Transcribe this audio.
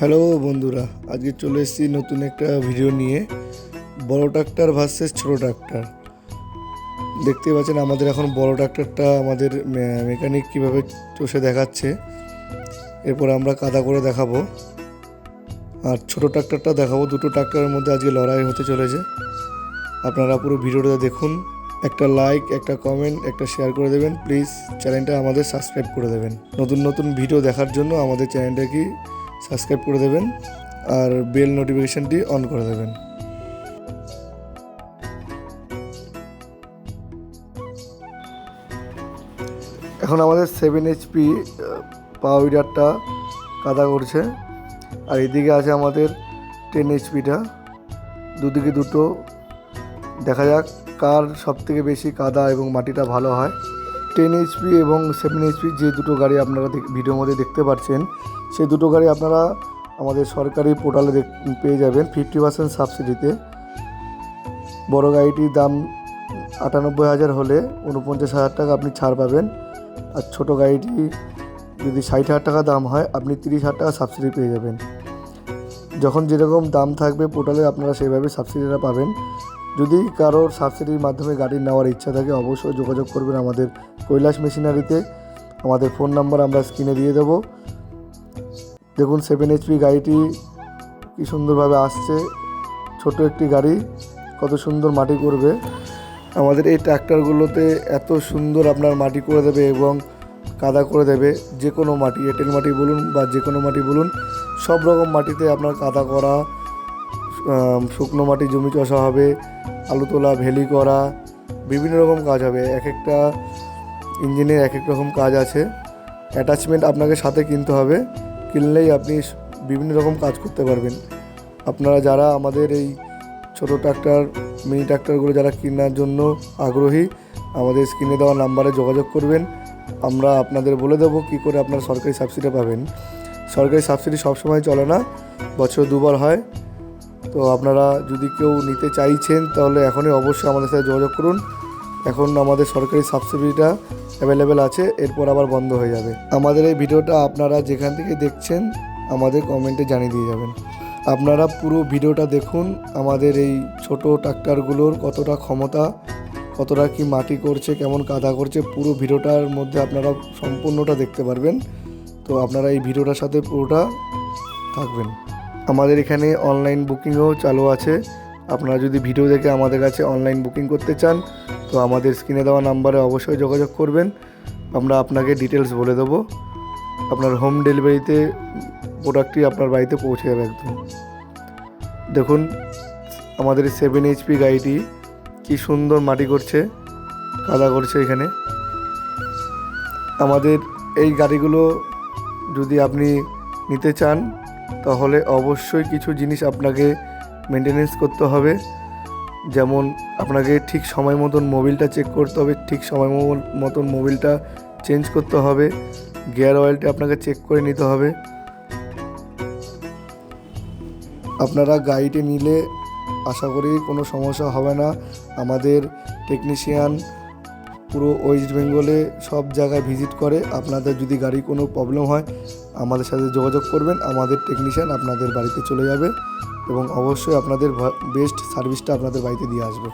Hello বন্ধুরা, আজকে চলে এসেছি নতুন একটা ভিডিও নিয়ে। বড় ট্রাক্টর ভার্সেস ছোট ট্রাক্টর দেখতে পাচ্ছেন আমাদের এখন বড় ট্রাক্টরটা আমাদের মেকানিক কীভাবে চষে দেখাচ্ছে। এরপর আমরা কাদা করে দেখাবো। আর ছোট ট্রাক্টরটা দেখাবো, দুটো ট্রাক্টরের মধ্যে আজকে লড়াই হতে চলেছে। আপনারা পুরো ভিডিওটা দেখুন। একটা লাইক একটা কমেন্ট একটা শেয়ার করে দেবেন। প্লিজ চ্যানেলটা আমাদের সাবস্ক্রাইব করে দেবেন। নতুন নতুন ভিডিও দেখার জন্য আমাদের চ্যানেলটাকে সাবস্ক্রাইব করে দেবেন আর বেল নোটিফিকেশনটি অন করে দেবেন। এখন আমাদের সেভেন এইচপি পাওয়ার উইডারটা কাদা করছে। আর এদিকে আছে আমাদের টেন এইচপিটা দুদিকে দুটো। দেখা যাক কার সব থেকে বেশি কাদা এবং মাটিটা ভালো হয়। টেন এইচপি এবং সেভেন এইচপি যে দুটো গাড়ি আপনারা ভিডিওর মধ্যে দেখতে পাচ্ছেন সেই দুটো গাড়ি আপনারা আমাদের সরকারি পোর্টালে পেয়ে যাবেন ফিফটি পার্সেন্ট সাবসিডিতে বড় গাড়িটির দাম আটানব্বই হাজার হলে উনপঞ্চাশ হাজার টাকা আপনি ছাড় পাবেন। আর ছোট গাড়িটি যদি ষাট হাজার টাকা দাম হয়, আপনি তিরিশ হাজার টাকা সাবসিডি পেয়ে যাবেন। যখন যেরকম দাম থাকবে পোর্টালে আপনারা সেইভাবে সাবসিডিটা পাবেন। যদি কারোর সাবসিডির মাধ্যমে গাড়ি নেওয়ার ইচ্ছা থাকে, অবশ্যই যোগাযোগ করবেন আমাদের কৈলাস মেশিনারিতে। আমাদের ফোন নাম্বার আমরা স্ক্রিনে দিয়ে দেবো। দেখুন সেভেন এইচপি গাড়িটি কি সুন্দরভাবে আসছে। ছোট একটি গাড়ি, কত সুন্দর মাটি করবে। আমাদের এই ট্র্যাক্টরগুলোতে এত সুন্দর আপনার মাটি করে দেবে এবং কাদা করে দেবে। যে কোনো মাটি, এঁটেল মাটি বলুন বা যে কোনো মাটি বলুন, সব রকম মাটিতে আপনার কাদা করা শুকনো মাটি জমি চষা হবে। আলু তোলা, ভেলি করা, বিভিন্ন রকম কাজ হবে। এক একটা ইঞ্জিনের এক এক রকম কাজ আছে। অ্যাটাচমেন্ট আপনাকে সাথে কিনতে হবে। কিনলেই আপনি বিভিন্ন রকম কাজ করতে পারবেন। আপনারা যারা আমাদের এই ছোট ট্রাক্টর মিনি ট্রাক্টরগুলো যারা কেনার জন্য আগ্রহী, আমাদের স্ক্রিনে দেওয়া নাম্বারে যোগাযোগ করবেন। আমরা আপনাদের বলে দেবো কী করে আপনারা সরকারি সাবসিডি পাবেন। সরকারি সাবসিডি সবসময় চলে না। বছর দুবার হয়। তো আপনারা যদি কেউ নিতে চাইছেন, তাহলে এখনই অবশ্যই আমাদের সাথে যোগাযোগ করুন। এখন আমাদের সরকারি সাবসিডিটা অ্যাভেলেবেল আছে, এরপর আবার বন্ধ হয়ে যাবে। আমাদের এই ভিডিওটা আপনারা যেখান থেকে দেখছেন, আমাদের কমেন্টে জানিয়ে দিয়ে যাবেন। আপনারা পুরো ভিডিওটা দেখুন, আমাদের এই ছোট ট্রাক্টরগুলোর কতটা ক্ষমতা, কতটা কি মাটি করছে, কেমন কাদা করছে, পুরো ভিডিওটার মধ্যে আপনারা সম্পূর্ণটা দেখতে পারবেন। তো আপনারা এই ভিডিওটার সাথে পুরোটা থাকবেন। আমাদের এখানে অনলাইন বুকিংও চালু আছে। আপনারা যদি ভিডিও দেখে আমাদের কাছে অনলাইন বুকিং করতে চান, তো আমাদের স্ক্রিনে দেওয়া নাম্বারে অবশ্যই যোগাযোগ করবেন। আমরা আপনাকে ডিটেলস বলে দেবো। আপনার হোম ডেলিভারিতে প্রোডাক্টটি আপনার বাড়িতে পৌঁছে যাবে একদম। দেখুন, আমাদের সেভেন এইচপি গাড়িটি কি সুন্দর মাটি করছে, কাদা করছে এখানে। আমাদের এই গাড়িগুলো যদি আপনি নিতে চান তাহলে অবশ্যই কিছু জিনিস আপনাকে মেনটেনেন্স করতে হবে। যেমন আপনাকে ঠিক সময় মতন মোবিলটা চেক করতে হবে, ঠিক সময় মতন মোবিলটা চেঞ্জ করতে হবে গিয়ার অয়েলটা আপনাকে চেক করে নিতে হবে। আপনারা গাড়িটি নিলে আশা করি কোনো সমস্যা হবে না। আমাদের টেকনিশিয়ান পুরো ওয়েস্ট বেঙ্গলে সব জায়গায় ভিজিট করে। আপনাদের যদি গাড়ি কোনো প্রবলেম হয়, আমাদের সাথে যোগাযোগ করবেন। আমাদের টেকনিশিয়ান আপনাদের বাড়িতে চলে যাবে এবং অবশ্যই আপনাদের বেস্ট সার্ভিসটা আপনাদের বাড়িতে দিয়ে আসবে।